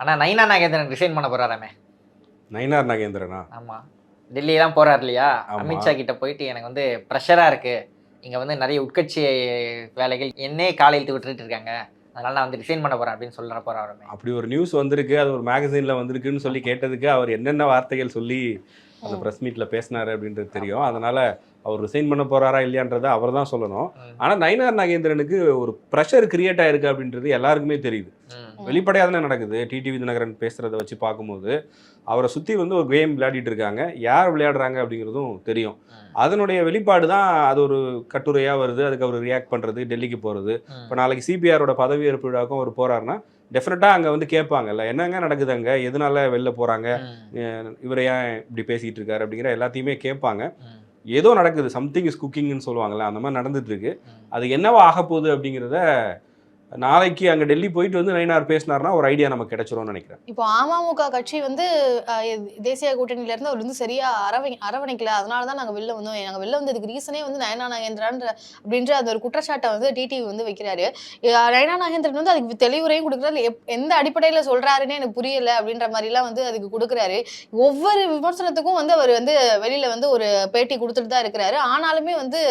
ஆனா நைனா நாகேந்திரன் ரிசைன் பண்ண போறாராமே. நயினார் நாகேந்திரனா? ஆமா. டெல்லியெல்லாம் போறாரு இல்லையா. அமித்ஷா கிட்ட போயிட்டு எனக்கு வந்து ப்ரெஷரா இருக்கு. இங்க வந்து நிறைய உட்கட்சி வேலைகள் என்னே காலையில் விட்டுட்டு இருக்காங்க. அதனால நான் வந்து ரிசைன் பண்ண போறேன் அப்படின்னு சொல்ல போறாருமே அப்படி ஒரு நியூஸ் வந்திருக்கு. அது ஒரு மேகசைன்ல வந்திருக்குன்னு சொல்லி கேட்டதுக்கு அவர் என்னென்ன வார்த்தைகள் சொல்லி அந்த ப்ரெஸ் மீட்ல பேசினாரு அப்படின்றது தெரியும். அதனால அவர் ரிசைன் பண்ண போறாரா இல்லையான்றதை அவர் தான் சொல்லணும் ம். ஆனா நயினார் நாகேந்திரனுக்கு ஒரு ப்ரெஷர் கிரியேட் ஆயிருக்கு அப்படின்றது எல்லாருக்குமே தெரியுது. வெளிப்படையாக தானே நடக்குது டிடிவி தினகரன் பேசுறத வச்சு பார்க்கும்போது அவரை சுத்தி வந்து ஒரு கேம் விளையாடிட்டு இருக்காங்க யார் விளையாடுறாங்க அப்படிங்கிறதும் தெரியும். அதனுடைய வெளிப்பாடு தான் அது ஒரு கட்டுரையா வருது அதுக்கு அவர் ரியாக்ட் பண்றது டெல்லிக்கு போறது ம். இப்போ நாளைக்கு சிபிஆரோட பதவியேற்பு விழாக்கும் அவர் போறாருன்னா டெஃபினட்டாக அங்கே வந்து கேட்பாங்கல்ல என்னங்க நடக்குது அங்க எதனால வெளில போறாங்க ம். இவர் ஏன் இப்படி பேசிட்டு இருக்காரு அப்படிங்கிற எல்லாத்தையுமே கேட்பாங்க. ஏதோ நடக்குது சம்திங் இஸ் குக்கிங்னு சொல்லுவாங்கல்ல அந்த மாதிரி நடந்துட்டு இருக்கு. அது என்னவா ஆக போகுது அப்படிங்கிறத நாளைக்கு அங்கே டெல்லி போயிட்டு வந்து நயினார் பேசினார்னா ஒரு ஐடியா நமக்கு கிடைச்சிரும்னு நினைக்கிறேன். இப்போ அமமுக கட்சி வந்து தேசிய கூட்டணியில இருந்து அவர் வந்து சரியா அரவணை அரவணைக்கல. அதனால தான் நாங்க வெளில வந்தோம். நாங்க வெளில வந்ததுக்கு ரீசனே வந்து நயனா நாகேந்திரான்ற அப்படின்ற அந்த ஒரு குற்றச்சாட்டை வந்து டிடிவி வந்து வைக்கிறாரு. நயனா நாகேந்திரன் வந்து அதுக்கு தெளிவுரையும் கொடுக்குறாரு. எந்த அடிப்படையில சொல்றாருன்னே எனக்கு புரியல அப்படின்ற மாதிரிலாம் வந்து அதுக்கு கொடுக்குறாரு. ஒவ்வொரு விமர்சனத்துக்கும் வந்து அவர் வந்து வெளியில வந்து ஒரு பேட்டி கொடுத்துட்டு தான் இருக்கிறாரு. ஆனாலுமே வந்து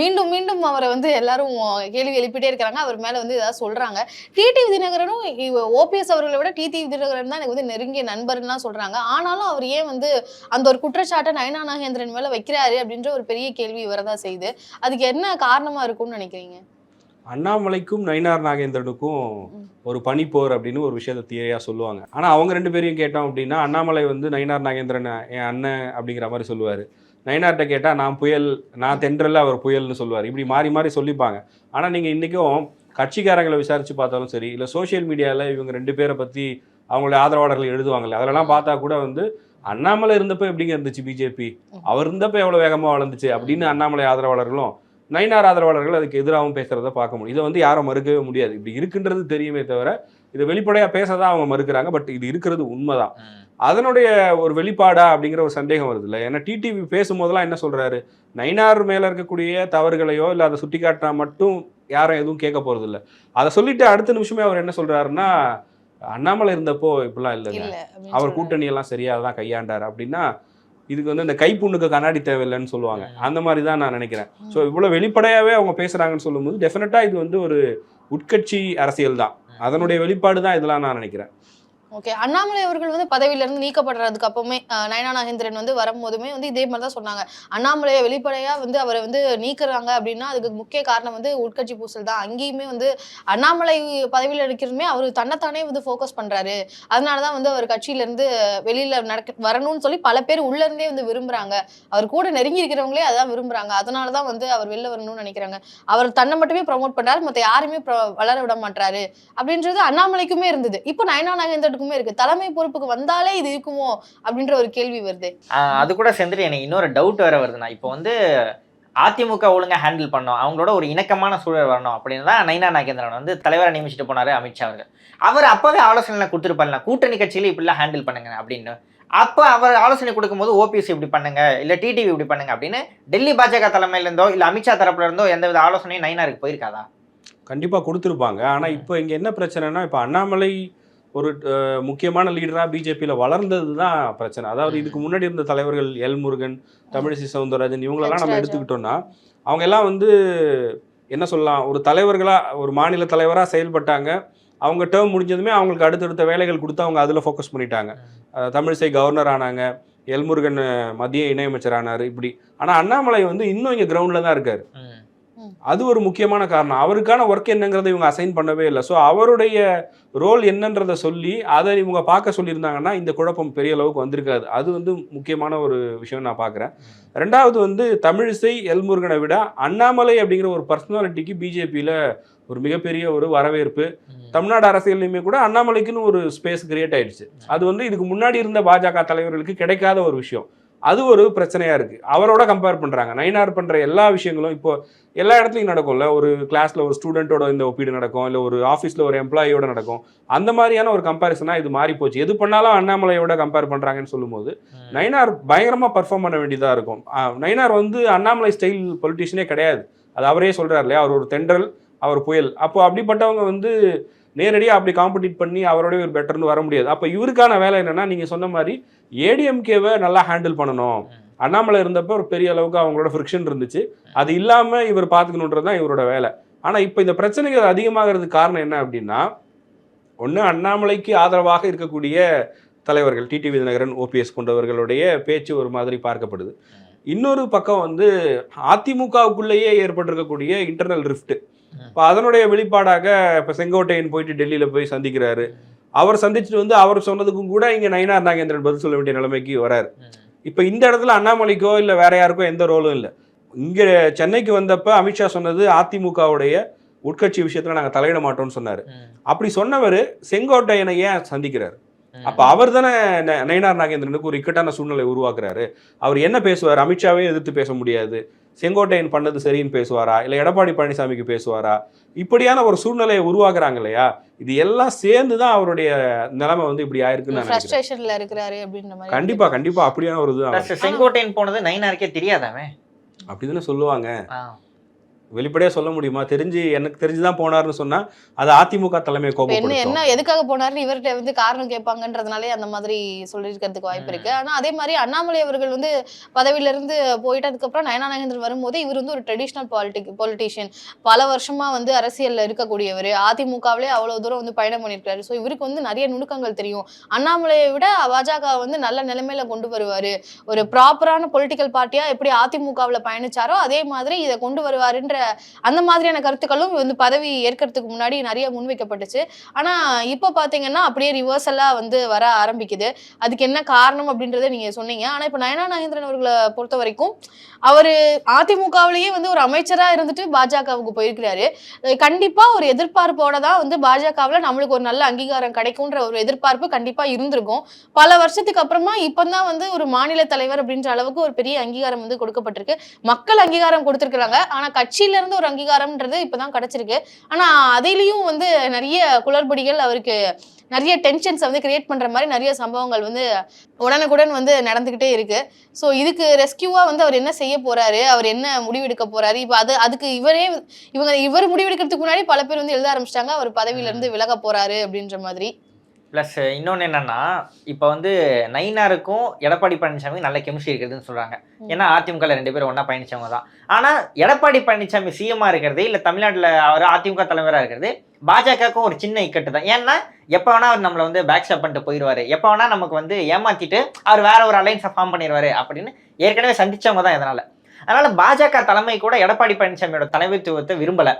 மீண்டும் மீண்டும் அவரை வந்து எல்லாரும் கேள்வி எழுப்பிட்டே இருக்கிறாங்க. அவர் மேல வந்து ஏதாவது சொல்றாங்க. டிடிவி தினகரனும் ஓபிஎஸ் அவர்களை விட டிடிவி தினகரன் தான் எனக்கு வந்து நெருங்கிய நண்பர்லாம் சொல்றாங்க. ஆனாலும் அவர் ஏன் வந்து அந்த ஒரு குற்றச்சாட்டை நயனா நாகேந்திரன் மேல வைக்கிறாரு அப்படின்ற ஒரு பெரிய கேள்வி வரதா செய்யுது அதுக்கு என்ன காரணமா இருக்கும்னு நினைக்கிறீங்க? அண்ணாமலைக்கும் நயினார் நாகேந்திரனுக்கும். ஒரு பனிப்போர் அப்படின்னு ஒரு விஷயத்த தியரியா சொல்லுவாங்க. ஆனா அவங்க ரெண்டு பேரையும் கேட்டோம் அப்படின்னா அண்ணாமலை வந்து நயினார் நாகேந்திரன் என் அண்ணன் அப்படிங்கிற மாதிரி சொல்லுவாரு. நயினார்கிட்ட கேட்டா நான் புயல் நான் தென்றல்ல அவர் புயல்னு சொல்லுவார். இப்படி மாறி மாறி சொல்லிப்பாங்க. ஆனா நீங்க இன்னைக்கும் கட்சிக்காரங்களை விசாரித்து பார்த்தாலும் சரி இல்லை சோஷியல் மீடியாவில் இவங்க ரெண்டு பேரை பற்றி அவங்களுடைய ஆதரவாளர்கள் எழுதுவாங்கல்ல அதெல்லாம் பார்த்தா கூட வந்து அண்ணாமலை இருந்தப்போ எப்படிங்க இருந்துச்சு பிஜேபி அவர் இருந்தப்போ எவ்வளவு வேகமாக வளர்ந்துச்சு அப்படின்னு அண்ணாமலை ஆதரவாளர்களும் நயினார் ஆதரவாளர்கள் அதுக்கு எதிராகவும் பேசுகிறத பார்க்க முடியும். இதை வந்து யாரும் மறுக்கவே முடியாது. இப்படி இருக்குன்றது தெரியுமே தவிர இதை வெளிப்படையாக பேச தான் அவங்க மறுக்கிறாங்க. பட் இது இருக்கிறது உண்மைதான். அதனுடைய ஒரு வெளிப்பாடா அப்படிங்கிற ஒரு சந்தேகம் வருது இல்லை? ஏன்னா டிடிவி பேசும்போதெல்லாம் என்ன சொல்கிறாரு நயினார் மேலே இருக்கக்கூடிய தவறுகளையோ இல்லை அதை சுட்டி காட்டினா மட்டும் யாரும் எதுவும் கேட்க போறது இல்லை. அதை சொல்லிட்டு அடுத்த நிமிஷமே அவர் என்ன சொல்றாருன்னா அண்ணாமலை இருந்தப்போ இப்படிலாம் இல்லைங்க. அவர் சொல்றாரு. கூட்டணி எல்லாம் சரியா தான் கையாண்டார். அப்படின்னா இதுக்கு வந்து இந்த கைப்புண்ணுக்கு கண்ணாடி தேவையில்லைன்னு சொல்லுவாங்க. அந்த மாதிரி தான் நான் நினைக்கிறேன். ஸோ இவ்வளோ வெளிப்படையாவே அவங்க பேசுறாங்கன்னு சொல்லும்போது டெஃபினட்டா இது வந்து ஒரு உட்கட்சி அரசியல் தான். அதனுடைய வெளிப்பாடு தான் இதெல்லாம் நான் நினைக்கிறேன். ஓகே அண்ணாமலை அவர்கள் வந்து பதவியிலிருந்து நீக்கப்படுறதுக்கு அப்பவுமே நயனா நாகேந்திரன் வந்து வரும்போதுமே வந்து இதே மாதிரி தான் சொன்னாங்க. அண்ணாமலையை வெளிப்படையா வந்து அவரை வந்து நீக்கிறாங்க அப்படின்னா அதுக்கு முக்கிய காரணம் வந்து உட்கட்சி பூசல் தான். அங்கேயுமே வந்து அண்ணாமலை பதவியில் இருக்கிறதுமே அவர் தன்னைத்தானே வந்து ஃபோக்கஸ் பண்றாரு. அதனாலதான் வந்து அவர் கட்சியிலேருந்து வெளியில் வெளியில நடக்க வரணும்னு சொல்லி பல பேர் உள்ளேருந்தே வந்து விரும்புறாங்க. அவர் கூட நெருங்கி இருக்கிறவங்களே அதான் விரும்புறாங்க. அதனாலதான் வந்து அவர் வெளில வரணும்னு நினைக்கிறாங்க. அவர் தன்னை மட்டுமே ப்ரமோட் பண்றாரு மற்ற யாருமே வளர விட மாட்டாரு அப்படின்றது அண்ணாமலைக்குமே இருந்தது. இப்போ நயனா நாகேந்திரனுக்குமே இருக்கு. தலைமை பொறுப்புக்கு வந்தாலே இது இருக்குமோ அப்படின்ற ஒரு கேள்வி வருது. அது கூட சேர்ந்துட்டு எனக்கு இன்னொரு டவுட் வேற வருதுண்ணா இப்போ வந்து அதிமுக ஒழுங்கா ஹேண்டில் பண்ணோம். அவங்களோட ஒரு இணக்கமான சூழல் வரணும் அப்படின்னு தான் நைனா நாகேந்திரன் வந்து தலைவரை நியமிச்சுட்டு போனாரு அமித்ஷா அவர்கள். அவர் அப்பவே ஆலோசனை கொடுத்துருப்பாருல கூட்டணி கட்சியில இப்படிலாம் ஹேண்டில் பண்ணுங்க அப்படின்னு. அப்போ அவர் ஆலோசனை கொடுக்கும்போது ஓபிஎஸ் இப்படி பண்ணுங்க இல்ல டிடிவி இப்படி பண்ணுங்க அப்படின்னு டெல்லி பாஜக தலைமையில இருந்தோ இல்ல அமித்ஷா தரப்புல இருந்தோ எந்தவித ஆலோசனையும் நைனாருக்கு போயிருக்காதா? கண்டிப்பா கொடுத்துருப்பாங்க. ஆனா ம். இப்போ இங்க என்ன பிரச்சனைனா இப்போ அண்ணாமலை ஒரு முக்கியமான லீடரா பிஜேபியில் வளர்ந்தது தான் பிரச்சனை அதாவது. இதுக்கு முன்னாடி இருந்த தலைவர்கள் எல் முருகன் தமிழிசை சவுந்தரராஜன் இவங்களெல்லாம் நம்ம. எடுத்துக்கிட்டோம்னா அவங்க எல்லாம் வந்து என்ன சொல்லலாம் ஒரு தலைவர்களா ஒரு மாநில தலைவரா செயல்பட்டாங்க அவங்க டேர்ம் முடிஞ்சதுமே அவங்களுக்கு அடுத்தடுத்த வேலைகள் கொடுத்து அவங்க அதில் ஃபோக்கஸ் பண்ணிட்டாங்க தமிழிசை கவர்னர் ஆனாங்க எல்முருகன் மத்திய இணையமைச்சர் ஆனார் இப்படி ஆனால் அண்ணாமலை வந்து இன்னும் இங்கே கிரவுண்டில் தான் இருக்காரு. அது ஒரு முக்கியமான காரணம். அவருக்கான ஒர்க் என்னங்கிறத இவங்க அசைன் பண்ணவே இல்லை. ஸோ அவருடைய ரோல் என்னன்றதை சொல்லி அதை இவங்க பார்க்க சொல்லியிருந்தாங்கன்னா இந்த குழப்பம் பெரிய அளவுக்கு வந்திருக்காது. அது வந்து முக்கியமான ஒரு விஷயம் நான் பார்க்குறேன். ரெண்டாவது வந்து தமிழிசை எல்முருகனை விட அண்ணாமலை அப்படிங்கிற ஒரு பர்சனாலிட்டிக்கு பிஜேபியில் ஒரு மிகப்பெரிய ஒரு வரவேற்பு. தமிழ்நாடு அரசியல்லையுமே கூட அண்ணாமலைக்குன்னு ஒரு ஸ்பேஸ் கிரியேட் ஆயிடுச்சு. அது வந்து இதுக்கு முன்னாடி இருந்த பாஜக தலைவர்களுக்கு கிடைக்காத ஒரு விஷயம். அது ஒரு பிரச்சனையா இருக்கு. அவரோட கம்பேர் பண்றாங்க. நயினார் பண்ற எல்லா விஷயங்களும் இப்போ எல்லா இடத்துலையும் நடக்கும்ல. ஒரு கிளாஸ்ல ஒரு ஸ்டூடெண்ட்டோட இந்த ஒப்பீடு நடக்கும். இல்லை ஒரு ஆஃபீஸ்ல ஒரு எம்ப்ளாயியோட நடக்கும். அந்த மாதிரியான ஒரு கம்பேரிசனா இது மாறி போச்சு. எது பண்ணாலும் அண்ணாமலையோட கம்பேர் பண்றாங்கன்னு சொல்லும்போது ம். நயினார் பயங்கரமா பர்ஃபார்ம் பண்ண வேண்டியதா இருக்கும். ஆஹ் நயினார் வந்து அண்ணாமலை ஸ்டைல் பொலிட்டிஷியனே கிடையாது. அது அவரே சொல்றாரு இல்லையா? அவர் ஒரு தென்றல் அவர் புயல். அப்போ அப்படிப்பட்டவங்க வந்து நேரடியாக அப்படி காம்படிட் பண்ணி அவரோட ஒரு பெட்டர்னு வர முடியாது. அப்போ இவருக்கான வேலை என்னன்னா நீங்கள் சொன்ன மாதிரி ஏடிஎம்கேவை நல்லா ஹேண்டில் பண்ணணும். அண்ணாமலை இருந்தப்ப ஒரு பெரிய அளவுக்கு அவங்களோட ஃப்ரிக்ஷன் இருந்துச்சு. அது இல்லாமல் இவர் பார்த்துக்கணுன்றது தான் இவரோட வேலை. ஆனால் இப்போ இந்த பிரச்சனைகள் அதிகமாகிறதுக்கு காரணம் என்ன அப்படின்னா ஒன்று அண்ணாமலைக்கு ஆதரவாக இருக்கக்கூடிய தலைவர்கள் டிடிவி தினகரன் ஓபிஎஸ் போன்றவர்களுடைய பேச்சு ஒரு மாதிரி பார்க்கப்படுது. இன்னொரு பக்கம் வந்து அதிமுகவுக்குள்ளேயே ஏற்பட்டிருக்கக்கூடிய இன்டர்னல் ரிஃப்ட் இப்போ அதனுடைய வெளிப்பாடாக இப்போ செங்கோட்டையன் போயிட்டு டெல்லியில் போய் சந்திக்கிறாரு. அவர் சந்திச்சுட்டு வந்து அவர் சொன்னதுக்கும் கூட இங்கே நயினார் நாகேந்திரன் பதில் சொல்ல வேண்டிய நிலைமைக்கு வராரு. இப்போ இந்த இடத்துல அண்ணாமலைக்கோ இல்லை வேற யாருக்கோ எந்த ரோலும் இல்லை. இங்கே சென்னைக்கு வந்தப்ப அமித்ஷா சொன்னது அதிமுகவுடைய உட்கட்சி விஷயத்துல நாங்கள் தலையிட மாட்டோம்னு சொன்னார். அப்படி சொன்னவர் செங்கோட்டையனை ஏன் சந்திக்கிறார்? அப்ப அவர் தானே நயினார் நாகேந்திரனுக்கு ஒரு இக்கட்டான சூழ்நிலை உருவாக்குறாரு. அவர் என்ன பேசுவார்? அமித்ஷாவே எதிர்த்து பேச முடியாது. செங்கோட்டையன் பண்ணது சரின்னு பேசுவாரா? இல்ல எடப்பாடி பழனிசாமிக்கு பேசுவாரா? இப்படியான ஒரு சூழ்நிலையை உருவாக்குறாங்க இல்லையா? இது எல்லாம் சேர்ந்து தான் அவருடைய நிலைமை வந்து இப்படி ஆயிருக்குன்னு நான் நினைக்கிறேன். ஃப்ரஸ்ட்ரேஷன்ல இருக்கிறாரு அப்படின்ற மாதிரி கண்டிப்பா கண்டிப்பா. அப்படியான ஒரு இது செங்கோட்டையன் போனது நைனாருக்கே தெரியாதாமே அப்படிதானே சொல்லுவாங்க. ஆ. வெளிப்படையா சொல்ல முடியுமா? தெரிஞ்சு எனக்கு தெரிஞ்சுதான் போனாருன்னு சொன்னா அது அதிமுக தலைமை இப்ப என்ன என்ன எதுக்காக போனாருன்னு இவர்கிட்ட வந்து காரணம் கேட்பாங்கன்றதுனாலே அந்த மாதிரி சொல்லியிருக்கிறதுக்கு வாய்ப்பு இருக்கு. ஆனா அதே மாதிரி அண்ணாமலை அவர்கள் வந்து பதவியில இருந்து போயிட்டு அதுக்கப்புறம் நயனா நாகேந்திரன் வரும்போது இவர் வந்து ஒரு ட்ரெடிஷ்னல் பாலிட்டிக் பொலிட்டீஷியன் பல வருஷமா வந்து அரசியல்ல இருக்கக்கூடியவர். அதிமுகவிலே அவ்வளவு தூரம் வந்து பயணம் பண்ணியிருக்காரு. ஸோ இவருக்கு வந்து நிறைய நுணுக்கங்கள் தெரியும். அண்ணாமலையை விட பாஜக வந்து நல்ல நிலைமையில கொண்டு வருவாரு. ஒரு ப்ராப்பரான பொலிட்டிக்கல் பார்ட்டியா எப்படி அதிமுகவுல பயணிச்சாரோ அதே மாதிரி இதை கொண்டு வருவாருன்ற அந்த மாதிரியான கருத்துக்களும் வந்து பதவி ஏற்கிறதுக்கு முன்னாடி நிறைய முன்வைக்கப்பட்டுச்சு. ஆனா இப்போ பாத்தீங்கன்னா அப்படியே ரிவர்சலா வந்து வர ஆரம்பிக்குது. அதுக்கு என்ன காரணம் அப்படின்றத நீங்க சொன்னீங்க. ஆனா இப்போ நயனா நாகேந்திரன் அவர்களை பொறுத்த வரைக்கும் அவரு அதிமுகவிலேயே வந்து ஒரு அமைச்சரா இருந்துட்டு பாஜகவுக்கு போயிருக்கிறாரு. கண்டிப்பா ஒரு எதிர்பார்ப்போட தான் வந்து பாஜகவுல நம்மளுக்கு ஒரு நல்ல அங்கீகாரம் கிடைக்கும்ன்ற ஒரு எதிர்பார்ப்பு கண்டிப்பா இருந்திருக்கும். பல வருஷத்துக்கு அப்புறமா இப்பதான் வந்து ஒரு மாநில தலைவர் அப்படின்ற அளவுக்கு ஒரு பெரிய அங்கீகாரம் வந்து கொடுக்கப்பட்டிருக்கு. மக்கள் அங்கீகாரம் கொடுத்திருக்கிறாங்க. ஆனா கட்சியில இருந்து ஒரு அங்கீகாரம்ன்றது இப்பதான் கிடைச்சிருக்கு. ஆனா அதிலையும் வந்து நிறைய குளறுபடிகள் அவருக்கு நிறைய டென்ஷன்ஸ் வந்து கிரியேட் பண்ற மாதிரி நிறைய சம்பவங்கள் வந்து உடனுக்குடன் வந்து நடந்துகிட்டே இருக்கு. ஸோ இதுக்கு ரெஸ்கியூவா வந்து அவர் என்ன செய்ய போறாரு? அவர் என்ன முடிவெடுக்க போறாரு? இப்போ அது அதுக்கு இவரே இவங்க இவர் முடிவெடுக்கிறதுக்கு முன்னாடி பல பேர் வந்து எழுத ஆரம்பிச்சிட்டாங்க. அவர் பதவியில இருந்து விலக போறாரு அப்படின்ற மாதிரி. ப்ளஸ் இன்னொன்று என்னன்னா இப்போ வந்து நயினாருக்கும் எடப்பாடி பழனிசாமி நல்ல கெமிஸ்ட்ரி இருக்குதுன்னு சொல்றாங்க. ம். ஏன்னா அதிமுக ரெண்டு பேரும் ஒன்றா பயணிச்சவங்க தான். ஆனால் எடப்பாடி பழனிசாமி சிஎம்மா இருக்கிறது இல்லை தமிழ்நாட்டில் அவர் அதிமுக தலைவராக இருக்கிறது பாஜகவுக்கும் ஒரு சின்ன இக்கட்டு தான். ஏன்னா எப்போ வேணா அவர் நம்மளை வந்து பேக் ஸ்டாப் பண்ணிட்டு போயிடுவாரு எப்போ வேணா நமக்கு வந்து ஏமாத்திட்டு அவர் வேற ஒரு அலைன்ஸை ஃபார்ம் பண்ணிடுவாரு அப்படின்னு ஏற்கனவே சந்திச்சவங்க தான் இதனால. அதனால பாஜக தலைமை கூட எடப்பாடி பழனிசாமியோட தலைமைத்துவத்தை விரும்பல.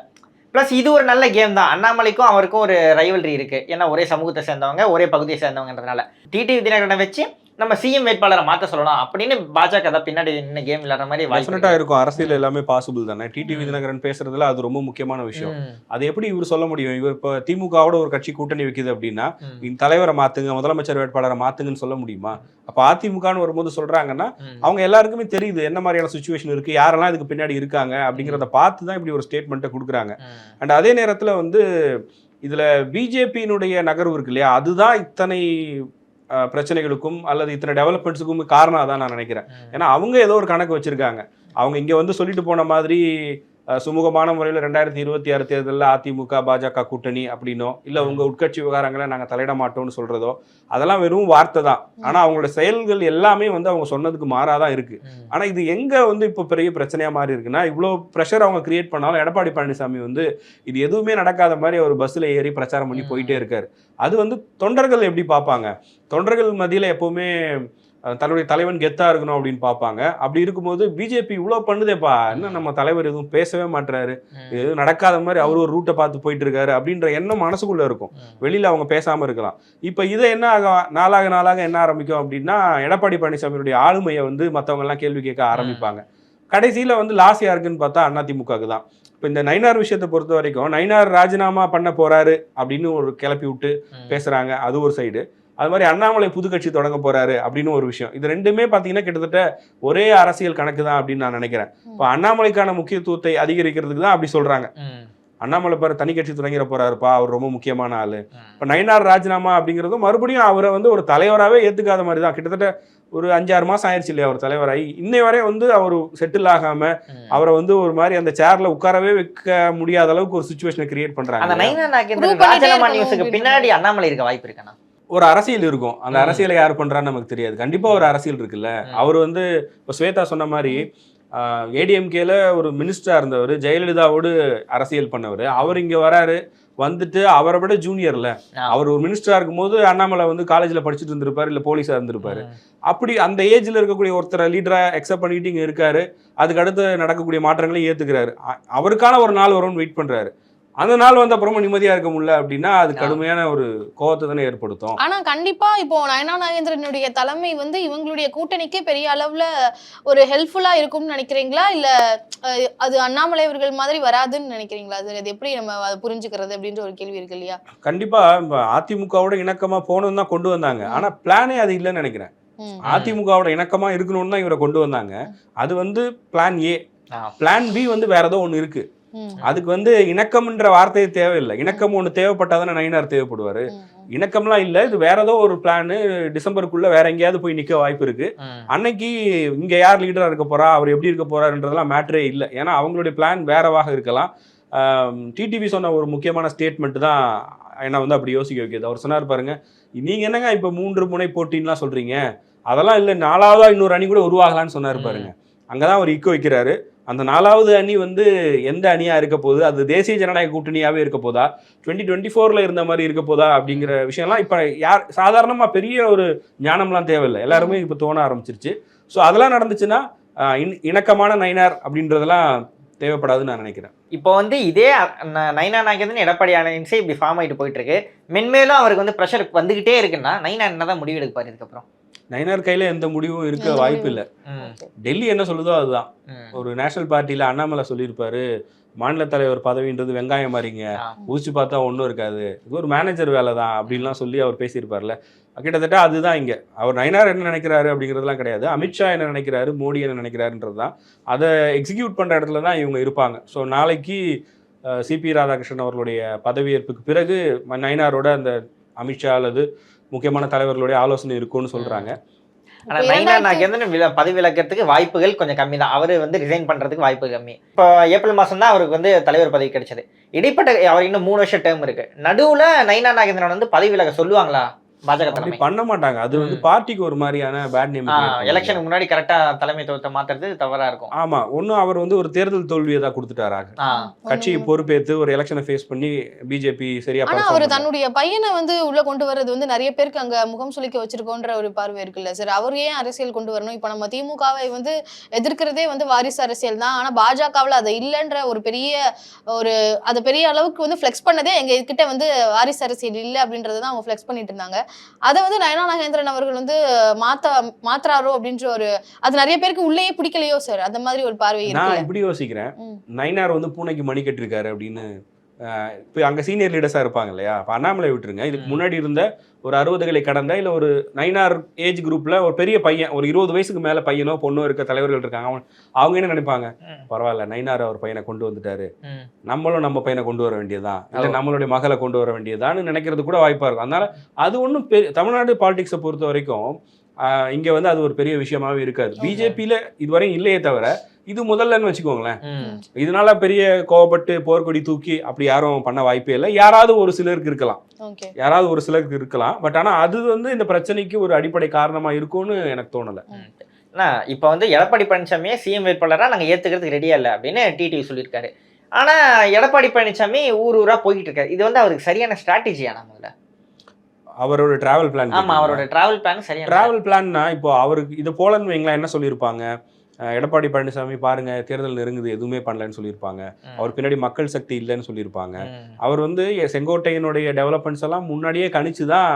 ப்ளஸ் இது ஒரு நல்ல கேம் தான். அண்ணாமலைக்கும் அவருக்கும் ஒரு ரைவல்ரி இருக்குது ஏன்னா ஒரே சமூகத்தை சேர்ந்தவங்க ஒரே பகுதியை சேர்ந்தவங்கன்றதுனால. டிடி தினகரனை வச்சு நம்ம சிஎம் வேட்பாளரை மாற்ற சொல்லலாம் அப்படின்னு பாஜக தான் பின்னாடி நின்று கேம் விளையாடுற மாதிரி டெஃபினட்டா இருக்கு. இருக்கும். அரசியல் எல்லாமே பாசிபிள் தானே? டிடிவி தினகரன் பேசுறதுல அது ரொம்ப முக்கியமான விஷயம். அது எப்படி இவர் சொல்ல முடியும்? இவர் இப்போ திமுகவோட ஒரு கட்சி கூட்டணி வைக்குது அப்படின்னா இந்த தலைவரை மாத்துங்க முதலமைச்சர் வேட்பாளரை மாத்துங்கன்னு சொல்ல முடியுமா? அப்ப அதிமுகன்னு வரும்போது சொல்றாங்கன்னா. அவங்க எல்லாருக்குமே தெரியுது என்ன மாதிரியான சுச்சுவேஷன் இருக்கு யாரெல்லாம் இதுக்கு பின்னாடி இருக்காங்க அப்படிங்கிறத பார்த்து தான் இப்படி ஒரு ஸ்டேட்மெண்ட்டை கொடுக்குறாங்க. அண்ட் அதே நேரத்துல வந்து இதுல பிஜேபியினுடைய நகர்வு இருக்கு இல்லையா? அதுதான் இத்தனை பிரச்சனைகளுக்கும் அல்லது இத்தனை டெவலப்மெண்ட்ஸுக்கும் காரணம் தான் நான் நினைக்கிறேன். ஏன்னா அவங்க ஏதோ ஒரு கணக்கு வச்சிருக்காங்க அவங்க இங்க வந்து சொல்லிட்டு போன மாதிரி சுமூகமான முறையில் ரெண்டாயிரத்தி இருபத்தி ஆறு தேர்தலில் அதிமுக பாஜக கூட்டணி அப்படின்னோ இல்லை உங்க உட்கட்சி விவகாரங்களை நாங்கள் தலையிட மாட்டோம்னு சொல்றதோ அதெல்லாம் வெறும் வார்த்தை தான் ஆனா அவங்களோட செயல்கள் எல்லாமே வந்து அவங்க சொன்னதுக்கு மாறாதான் இருக்கு ம். ஆனா இது எங்க வந்து இப்போ பெரிய பிரச்சனையா மாறி இருக்குன்னா இவ்வளோ ப்ரெஷர் அவங்க கிரியேட் பண்ணாலும் எடப்பாடி பழனிசாமி வந்து இது எதுவுமே நடக்காத மாதிரி அவர் பஸ்ஸில் ஏறி பிரச்சாரம் பண்ணி. போயிட்டே இருக்காரு அது வந்து தொண்டர்கள் எப்படி பார்ப்பாங்க தொண்டர்கள் மத்தியில எப்பவுமே தன்னுடைய தலைவன் கெத்தா இருக்கணும் அப்படின்னு பார்ப்பாங்க. அப்படி இருக்கும்போது பிஜேபி இவ்வளோ பண்ணுதேப்பா. என்ன நம்ம தலைவர் எதுவும் பேசவே மாட்றாரு. ம். இது எதுவும் நடக்காத மாதிரி அவர் ஒரு ரூட்டை பார்த்து போயிட்டு இருக்காரு அப்படின்ற எண்ணம் மனசுக்குள்ள இருக்கும். வெளியில அவங்க பேசாம இருக்கலாம். இப்போ இதை என்ன ஆகும் நாளாக நாளாக என்ன ஆரம்பிக்கும் அப்படின்னா எடப்பாடி பழனிசாமியுடைய ஆளுமையை வந்து மத்தவங்க எல்லாம் கேள்வி கேட்க ஆரம்பிப்பாங்க. கடைசியில வந்து லாஸ் யாருக்குன்னு பார்த்தா அதிமுகவுக்கு தான். இப்போ இந்த நைனார் விஷயத்தை பொறுத்த வரைக்கும் நைனார் ராஜினாமா பண்ண போறாரு அப்படின்னு ஒரு கிளப்பி விட்டு. பேசுறாங்க. அது ஒரு சைடு அது மாதிரி அண்ணாமலை புது கட்சி தொடங்க போறாரு அப்படின்னு ஒரு விஷயம். இது ரெண்டுமே பார்த்தீங்கன்னா கிட்டத்தட்ட ஒரே அரசியல் கணக்கு தான் அப்படின்னு நான் நினைக்கிறேன். இப்போ அண்ணாமலைக்கான முக்கியத்துவத்தை அதிகரிக்கிறதுக்கு தான் அப்படி சொல்றாங்க. அண்ணாமலை பாரு தனி கட்சி தொடங்கிற போறாருப்பா அவர் ரொம்ப முக்கியமான ஆளு. இப்போ நயினார் ராஜினாமா அப்படிங்கிறதும் மறுபடியும் அவரை வந்து ஒரு தலைவராகவே ஏத்துக்காத மாதிரி தான். கிட்டத்தட்ட ஒரு அஞ்சாறு மாசம் ஆயிடுச்சு இல்லையா அவர் தலைவராகி. இன்னை வரை வந்து அவர் செட்டில் ஆகாம. அவரை வந்து ஒரு மாதிரி அந்த சேர்ல உட்காரவே வைக்க முடியாத அளவுக்கு ஒரு சுச்சுவேஷனை கிரியேட் பண்றாங்க. பின்னாடி அண்ணாமலை இருக்க வாய்ப்பு இருக்கானா ஒரு அரசியல் இருக்கும். அந்த. அரசியலை யார் பண்றான்னு நமக்கு தெரியாது. கண்டிப்பா ஒரு அரசியல் இருக்குல்ல. அவர் வந்து இப்போ ஸ்வேதா சொன்ன மாதிரி ஏடிஎம்கேல ஒரு மினிஸ்டரா இருந்தவர் ஜெயலலிதாவோடு அரசியல் பண்ணவர். அவர் இங்க வராரு வந்துட்டு அவரை விட ஜூனியர்ல. அவர் ஒரு மினிஸ்டரா இருக்கும்போது அண்ணாமலை வந்து காலேஜ்ல படிச்சுட்டு இருந்திருப்பாரு இல்ல போலீஸா இருந்திருப்பாரு. அப்படி அந்த ஏஜ்ல இருக்கக்கூடிய ஒருத்தரை லீடரா அக்செப்ட் பண்ணிட்டு இங்க இருக்காரு. அதுக்கு அடுத்து நடக்கக்கூடிய மாற்றங்களையும் ஏத்துக்கிறாரு. அவருக்கான ஒரு நாள் வரும்னு வெயிட் பண்றாரு. அந்த நாள் வந்த அப்புறமா நிம்மதியா இருக்க முடியல அப்படின்னா அது. கடுமையான ஒரு கோவத்தை தானே ஏற்படுத்தும். ஆனா கண்டிப்பா இப்போ நயனா நாகேந்திரனுடைய தலைமை வந்து இவங்களுடைய கூட்டணிக்கே பெரிய அளவுல ஒரு ஹெல்ப்ஃபுல்லா இருக்கும்னு நினைக்கிறீங்களா? இல்ல அது அண்ணாமலை அவர்கள் மாதிரி வராதுன்னு நினைக்கிறீங்களா? அது அது எப்படி நம்ம அதை புரிஞ்சுக்கிறது அப்படின்ற ஒரு கேள்வி இருக்கு இல்லையா? கண்டிப்பா அதிமுகவோட இணக்கமா போகணும்னு தான் கொண்டு வந்தாங்க. ஆனா பிளானே அது இல்லைன்னு நினைக்கிறேன். அதிமுகவோட இணக்கமா இருக்கணும்னு தான் இவரை கொண்டு வந்தாங்க. அது வந்து பிளான் ஏ. பிளான் பி வந்து வேற ஏதோ ஒன்று இருக்கு. அதுக்கு வந்து இணக்கம்ன்ற வார்த்தையே தேவையில்லை. இணக்கம் ஒன்று தேவைப்பட்டாதானே நயினார் தேவைப்படுவாரு. இணக்கம்லாம் இல்லை. இது வேற ஏதோ ஒரு பிளான் டிசம்பருக்குள்ள வேற எங்கேயாவது போய் நிக்க வாய்ப்பு இருக்கு. அன்னைக்கு இங்க யார் லீடரா இருக்க போறா? அவர் எப்படி இருக்க போறாருன்றதெல்லாம் மேட்டரே இல்லை. ஏன்னா அவங்களுடைய பிளான் வேறவாக இருக்கலாம். டிடிவி சொன்ன ஒரு முக்கியமான ஸ்டேட்மெண்ட் தான் என்ன வந்து அப்படி யோசிக்க வைக்கிது. அவர் சொன்னார் பாருங்க நீங்க என்னங்க இப்ப மூன்று முனை போட்டின்லாம் சொல்றீங்க? அதெல்லாம் இல்லை நாலாவதா இன்னொரு அணி கூட உருவாகலாம்னு சொன்னார். பாருங்க. அங்கதான் அவர் இக்க வைக்கிறாரு. அந்த நாலாவது அணி வந்து எந்த அணியாக இருக்க போகுது? அது தேசிய ஜனநாயக கூட்டணியாகவே இருக்க போதா? டுவெண்ட்டி டுவெண்ட்டி ஃபோரில் இருந்த மாதிரி இருக்க போதா அப்படிங்கிற விஷயம்லாம் இப்போ யார் சாதாரணமாக பெரிய ஒரு ஞானம்லாம் தேவையில்லை. எல்லாருமே இப்போ தோண ஆரம்பிச்சிருச்சு. ஸோ அதெல்லாம் நடந்துச்சுன்னா இன் இணக்கமான நயினார் அப்படின்றதெல்லாம் தேவைப்படாதுன்னு நான் நினைக்கிறேன். இப்போ வந்து இதே நைனா நாகேந்திரன் எடப்பாடி அலையன்ஸே இப்படி ஃபார்ம் ஆகிட்டு போயிட்டு இருக்கு. மென்மேலும் அவருக்கு வந்து ப்ரெஷர் வந்துகிட்டே இருக்குன்னா நைனா என்னதான் முடிவு எடுப்பார் இதுக்கப்புறம்? நயினார் கையில எந்த முடிவும் இருக்க வாய்ப்பு இல்லை. டெல்லி என்ன சொல்லுதோ அதுதான். ஒரு நேஷனல் பார்ட்டியில அண்ணாமலை சொல்லியிருப்பாரு மாநில தலைவர் பதவின்றது வெங்காயம் மாதிரிங்க. ஊசி பார்த்தா ஒன்றும் இருக்காது. இது ஒரு மேனேஜர் வேலை தான் அப்படின்லாம் சொல்லி அவர் பேசியிருப்பார்ல. கிட்டத்தட்ட அதுதான் இங்க. அவர் நயினார் என்ன நினைக்கிறாரு அப்படிங்கிறதுலாம் கிடையாது. அமித்ஷா என்ன நினைக்கிறாரு மோடி என்ன நினைக்கிறாருன்றது தான் அதை எக்ஸிக்யூட் பண்ற இடத்துல தான் இவங்க இருப்பாங்க. ஸோ நாளைக்கு சிபி ராதாகிருஷ்ணன் அவர்களுடைய பதவியேற்புக்கு பிறகு நயினாரோட அந்த அமித்ஷா அல்லது முக்கியமான தலைவர்களுடைய ஆலோசனை இருக்கும்னு சொல்றாங்க. ஆனா நைனா நாகேந்திரன் வில- பதவி விலக்கிறதுக்கு வாய்ப்புகள் கொஞ்சம் கம்மி தான் அவரு வந்து ரிசைன் பண்றதுக்கு வாய்ப்பு கம்மி. இப்போ ஏப்ரல் மாசம் தான் அவருக்கு வந்து தலைவர் பதவி கிடைச்சது. இடைப்பட்ட அவர் இன்னும் மூணு வருஷம் டேர்ம் இருக்கு. நடுவுல நைனா நாகேந்திரன் வந்து பதவி விலக சொல்லுவாங்களா? பாஜக தலைமை. பண்ண மாட்டாங்க. அது வந்து. பார்ட்டிக்கு ஒரு மாதிரியான பேட் நேம் எலெக்ஷனுக்கு முன்னாடி கரெக்டா தலைமைத்துவத்தை மாத்துறது தவறா இருக்கும். ஆமா. ஒன்னும் அவர் வந்து ஒரு தேர்தல் தோல்வியை தான் கொடுத்துட்டாராக ஆ, கட்சி பொறுப்பேற்று ஒரு எலெக்ஷனை ஃபேஸ் பண்ணி பிஜேபி சரியா ஆனா அவர். தன்னுடைய பையனை வந்து உள்ள கொண்டு வர்றது வந்து நிறைய பேருக்கு அங்க முகம் சுளிக்க வச்சிருக்கோன்ற ஒரு பார்வை இருக்குல்ல சார் அவர் ஏன் அரசியல் கொண்டு வரணும்? இப்ப நம்ம திமுகவை வந்து எதிர்க்கிறதே வந்து வாரிசு அரசியல் தான். ஆனா பாஜகவுல அது இல்லைன்ற ஒரு பெரிய ஒரு அது பெரிய அளவுக்கு வந்து ஃபிளெக்ஸ் பண்ணதே எங்க கிட்ட வந்து வாரிசு அரசியல் இல்லை அப்படின்றத தான் அவங்க ஃபிளெக்ஸ் பண்ணிட்டு இருந்தாங்க. அதை வந்து நயனா நாகேந்திரன் அவர்கள் வந்து மாத்த மாத்துறாரோ அப்படின்ற ஒரு அது நிறைய பேருக்கு உள்ளேயே பிடிக்கலையோ சார்? அந்த மாதிரி ஒரு பார்வை நான் இப்படி யோசிக்கிறேன். ம். நைனார் வந்து பூனைக்கு மணி கட்டிருக்காரு அப்படின்னு இப்போ அங்க சீனியர் லீடர்ஸா இருப்பாங்க இல்லையா அப்ப அண்ணாமலை விட்டுருங்க இதுக்கு. முன்னாடி இருந்த ஒரு அறுபதுகளை கடந்த இல்ல ஒரு நைனார் ஏஜ் குரூப்ல ஒரு பெரிய பையன் ஒரு இருபது வயசுக்கு மேல பையனோ பொண்ணோ இருக்க தலைவர்கள் இருக்காங்க அவங்க அவங்க என்ன நினைப்பாங்க. பரவாயில்ல நைனார் அவர் பையனை கொண்டு வந்துட்டாரு. நம்மளும் நம்ம பையனை கொண்டு வர வேண்டியதுதான் இல்ல. நம்மளுடைய மகளை கொண்டு வர வேண்டியதான்னு நினைக்கிறது கூட வாய்ப்பா இருக்கும் அதனால அது ஒன்றும் பெரிய தமிழ்நாடு பாலிடிக்ஸை பொறுத்த வரைக்கும் இங்க வந்து அது ஒரு பெரிய விஷயமாவே இருக்காது. பிஜேபியில இதுவரையும் இல்லையே தவிர இது முதல்லன்னு வச்சுக்கோங்களேன். இதனால பெரிய கோவப்பட்டு போர்க்கொடி தூக்கி அப்படி யாரும் பண்ண வாய்ப்பே இல்லை. யாராவது ஒரு சிலருக்கு இருக்கலாம். ஓகே. யாராவது ஒரு சிலருக்கு இருக்கலாம். பட் ஆனா அது வந்து இந்த பிரச்சனைக்கு ஒரு அடிப்படை காரணமா இருக்கும்னு எனக்கு தோணல. இப்போ வந்து எடப்பாடி பழனிசாமியை சிஎம் வேட்பாளராக நாங்கள் ஏற்றுக்கிறதுக்கு ரெடியா இல்லை அப்படின்னு டிடிவி சொல்லியிருக்காரு. ஆனா எடப்பாடி பழனிசாமி ஊர் ஊரா போய்கிட்டு இருக்காரு. இது வந்து அவருக்கு சரியான ஸ்ட்ராட்டஜியா நம்மள அவரோட டிராவல் பிளான் ஆமா அவரோட டிராவல் பிளான் சரியான டிராவல் பிளான்னா இப்போ அவருக்கு இது போலன்னு வைங்களேன் என்ன சொல்லியிருப்பாங்க? எடப்பாடி பழனிசாமி பாருங்க தேர்தல் நெருங்குது எதுவுமே பண்ணலன்னு சொல்லியிருப்பாங்க. அவர் பின்னாடி மக்கள் சக்தி இல்லைன்னு சொல்லியிருப்பாங்க. அவர் வந்து செங்கோட்டையனுடைய டெவலப்மெண்ட்ஸ் எல்லாம் முன்னாடியே கணிச்சு தான்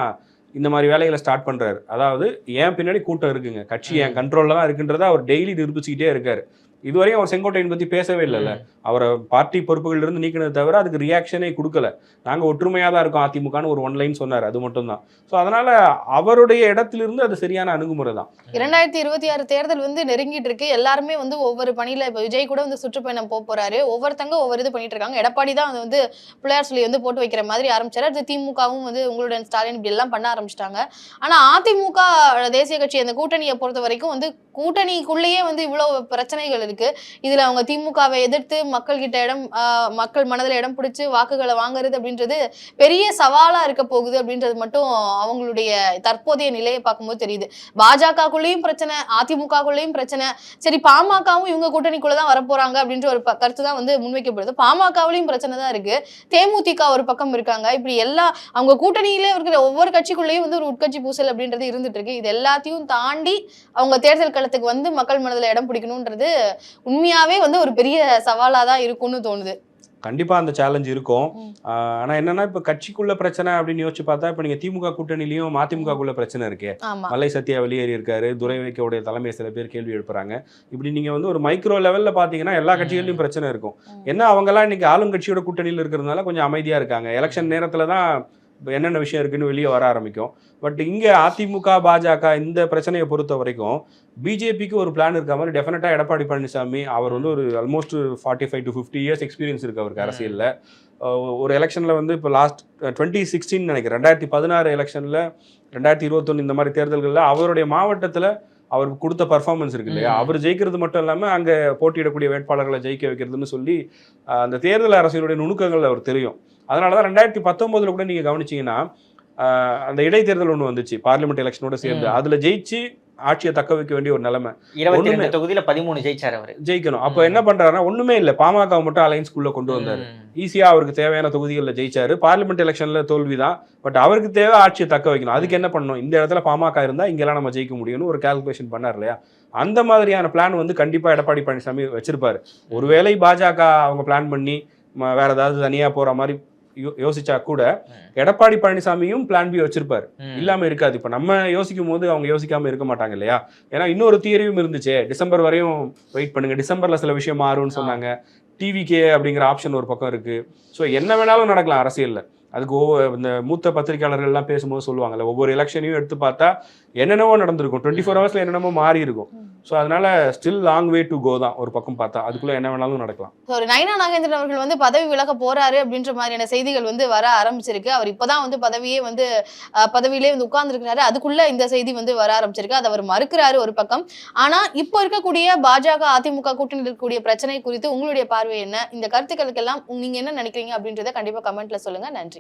இந்த மாதிரி வேலைகளை ஸ்டார்ட் பண்றாரு அதாவது ஏன் பின்னாடி கூட்டம் இருக்குங்க கட்சி என். கண்ட்ரோல்ல தான் இருக்குன்றத அவர் டெய்லி நிரூபிச்சுக்கிட்டே இருக்காரு இதுவரையும் அவர் செங்கோட்டையன் பத்தி பேசவே இல்லைல்ல. அவரை பார்ட்டி பொறுப்புகள்ல இருந்து நீக்கினது தவிர அதுக்கு ரியாக்ஷனே கொடுக்கல. நாங்க ஒற்றுமையா தான் இருக்கோம் அதிமுகன்னு ஒரு ஒன் லைன் சொன்னார் அது மட்டும் தான் ஸோ அதனால அவருடைய இடத்திலிருந்து அது சரியான அணுகுமுறை தான். இரண்டாயிரத்தி இருபத்தி ஆறு தேர்தல் வந்து நெருங்கிட்டு இருக்கு. எல்லாருமே வந்து ஒவ்வொரு பணியில இப்ப விஜய் கூட வந்து சுற்றுப்பயணம் போக போறாரு. ஒவ்வொருத்தங்க ஒவ்வொரு இது பண்ணிட்டு இருக்காங்க. எடப்பாடி தான் அது வந்து பிள்ளையார் சொல்லி வந்து போட்டு வைக்கிற மாதிரி ஆரம்பிச்சாரு. அடுத்து திமுகவும் வந்து உங்களுடன் ஸ்டாலின் இப்படி எல்லாம் பண்ண ஆரம்பிச்சிட்டாங்க. ஆனா அதிமுக தேசிய கட்சி அந்த கூட்டணியை பொறுத்த வரைக்கும் வந்து கூட்டணிக்குள்ளேயே வந்து இவ்வளவு பிரச்சனைகள் இருக்கு இதுல அவங்க திமுகவை எதிர்த்து மக்கள்கிட்ட இடம் மக்கள் மனதில் இடம் பிடிச்சு வாக்குகளை வாங்குறது அப்படின்றது பெரிய சவாலா இருக்க போகுது அப்படின்றது மட்டும் அவங்களுடைய தற்போதைய நிலையை பார்க்கும்போது தெரியுது. பாஜகக்குள்ளேயும் பிரச்சனை அதிமுகக்குள்ளேயும் பிரச்சனை. சரி பாமகவும் இவங்க கூட்டணிக்குள்ள தான் வரப்போறாங்க அப்படின்ற ஒரு ப- கருத்து தான் வந்து முன்வைக்கப்படுது. பாமகவிலையும் பிரச்சனை தான் இருக்கு. தேமுதிக ஒரு பக்கம் இருக்காங்க. இப்படி எல்லா அவங்க கூட்டணியிலே இருக்கிற ஒவ்வொரு கட்சிக்குள்ளேயும் வந்து ஒரு உட்கட்சி பூசல் அப்படின்றது இருந்துட்டு இருக்கு. இது எல்லாத்தையும் தாண்டி அவங்க தேர்தல் களத்துக்கு வந்து மக்கள் மனதில் இடம் பிடிக்கணுன்றது உண்மையாவே வந்து ஒரு பெரிய சவாலா தான் இருக்கும்னு தோணுது. கண்டிப்பா அந்த சேலஞ்ச் இருக்கும். ஆனா என்னன்னா இப்ப கட்சிக்குள்ள பிரச்சனை அப்படின்னு யோசிச்சு பார்த்தா இப்ப நீங்க திமுக கூட்டணியிலயும் மதிமுகக்குள்ள பிரச்சனை இருக்கே. மல்லை சத்யா வெளியேறி இருக்காரு. துரை வைக்கோடைய தலைமை சில பேர் கேள்வி எழுப்புறாங்க. இப்படி நீங்க வந்து ஒரு மைக்ரோ லெவல்ல பாத்தீங்கன்னா எல்லா கட்சிகள்லயும் பிரச்சனை இருக்கும். என்ன அவங்க எல்லாம் இன்னைக்கு ஆளுங்கட்சியோட கூட்டணியில் இருக்கிறதுனால கொஞ்சம் அமைதியா இருக்காங்க. எலெக்ஷன் நேரத்துல தான் இப்ப என்னென்ன விஷயம் இருக்குன்னு வெளியே வர ஆரம்பிக்கும் பட் இங்க அதிமுக பாஜக இந்த பிரச்சனையை பொறுத்த வரைக்கும் பிஜேபிக்கு ஒரு பிளான் இருக்க மாதிரி டெஃபினட்டா எடப்பாடி பழனிசாமி அவர் வந்து ஒரு almost forty five to fifty years experience இருக்கு அவருக்கு. அரசியல்ல ஒரு எலெக்ஷன்ல வந்து இப்போ லாஸ்ட் டுவெண்ட்டி சிக்ஸ்டீன் நினைக்கிறேன் ரெண்டாயிரத்தி பதினாறு எலெக்ஷன்ல ரெண்டாயிரத்தி இருபத்தொன்னு இந்த மாதிரி தேர்தல்கள்ல அவருடைய மாவட்டத்துல அவருக்கு கொடுத்த பர்ஃபார்மன்ஸ் இருக்கு இல்லையா. அவர் ஜெயிக்கிறது மட்டும் இல்லாம அங்க போட்டியிடக்கூடிய வேட்பாளர்களை ஜெயிக்க வைக்கிறதுன்னு சொல்லி அந்த தேர்தல் அரசியலுடைய நுணுக்கங்கள் அவர் தெரியும் அதனால தான் ரெண்டாயிரத்தி பத்தொன்பதுல கூட நீங்க கவனிச்சீங்கன்னா அந்த இடைத்தேர்தல் ஒன்று வந்துச்சு. பார்லிமெண்ட் எலெக்ஷனோட சேர்ந்து. அதுல ஜெயிச்சு ஆட்சியை தக்க வைக்க வேண்டிய ஒரு நிலைமை. இருபத்தி ரெண்டு தொகுதியில பதிமூணு ஜெயிச்சாரு அவரு. ஜெயிக்கணும். அப்போ. என்ன பண்றாருன்னா ஒண்ணுமே இல்லை. பாமக மட்டும் அலைன்ஸ்குள்ள கொண்டு வந்தாரு. ஈஸியா அவருக்கு தேவையான தொகுதிகளில் ஜெயிச்சாரு. பார்லிமெண்ட் எலெக்ஷன்ல தோல்விதான். பட் அவருக்கு தேவை ஆட்சியை தக்க வைக்கணும். அதுக்கு என்ன பண்ணணும்? இந்த இடத்துல பாமக இருந்தா இங்கெல்லாம் நம்ம ஜெயிக்க முடியும்னு ஒரு கால்குலேஷன் பண்ணார் இல்லையா? அந்த மாதிரியான பிளான் வந்து கண்டிப்பா எடப்பாடி பழனிசாமி வச்சிருப்பாரு. ஒருவேளை பாஜக அவங்க பிளான் பண்ணி வேற ஏதாவது தனியா போற மாதிரி யோசிச்சா கூட. எடப்பாடி பழனிசாமியும் பிளான் பி வச்சிருப்பாரு. இல்லாம இருக்காது. இப்ப நம்ம யோசிக்கும் போது அவங்க யோசிக்காம இருக்க மாட்டாங்க இல்லையா? ஏன்னா இன்னொரு தியரியும் இருந்துச்சே. டிசம்பர் வரையும் வெயிட் பண்ணுங்க. டிசம்பர்ல சில விஷயம் மாறும்னு. சொன்னாங்க. டிவிகே அப்படிங்கிற ஆப்ஷன் ஒரு பக்கம் இருக்கு. ஸோ என்ன வேணாலும் நடக்கலாம் அரசியல்ல. அதுக்கு ஒவ்வொரு இந்த மூத்த பத்திரிகையாளர்கள் எல்லாம் பேசும்போது சொல்லுவாங்கல்ல ஒவ்வொரு எலெக்ஷனையும் எடுத்து பார்த்தா என்னென்னவோ நடந்திருக்கும். டுவெண்ட்டி ஃபோர் ஹவர்ஸ்ல என்னென்னமோ மாறி இருக்கும். ஸோ அதனால still long way to go தான் ஒரு பக்கம் பார்த்தா. அதுக்குள்ள என்ன வேணாலும் நடக்கலாம். ஒரு நயனா நாகேந்திரன் அவர்கள் வந்து பதவி விலக போறாரு அப்படின்ற மாதிரியான செய்திகள் வந்து வர ஆரம்பிச்சிருக்கு. அவர் இப்பதான் வந்து பதவியே வந்து பதவியிலே வந்து உட்கார்ந்துருக்கிறாரு. அதுக்குள்ள இந்த செய்தி வந்து வர ஆரம்பிச்சிருக்கு. அதை அவர் மறுக்கிறாரு ஒரு பக்கம். ஆனா இப்போ இருக்கக்கூடிய பாஜக அதிமுக கூட்டணியில் இருக்கக்கூடிய பிரச்சனை குறித்து உங்களுடைய பார்வை என்ன? இந்த கருத்துக்களுக்கெல்லாம் நீங்க என்ன நினைக்கிறீங்க அப்படின்றத கண்டிப்பா கமெண்ட்ல சொல்லுங்க. நன்றி.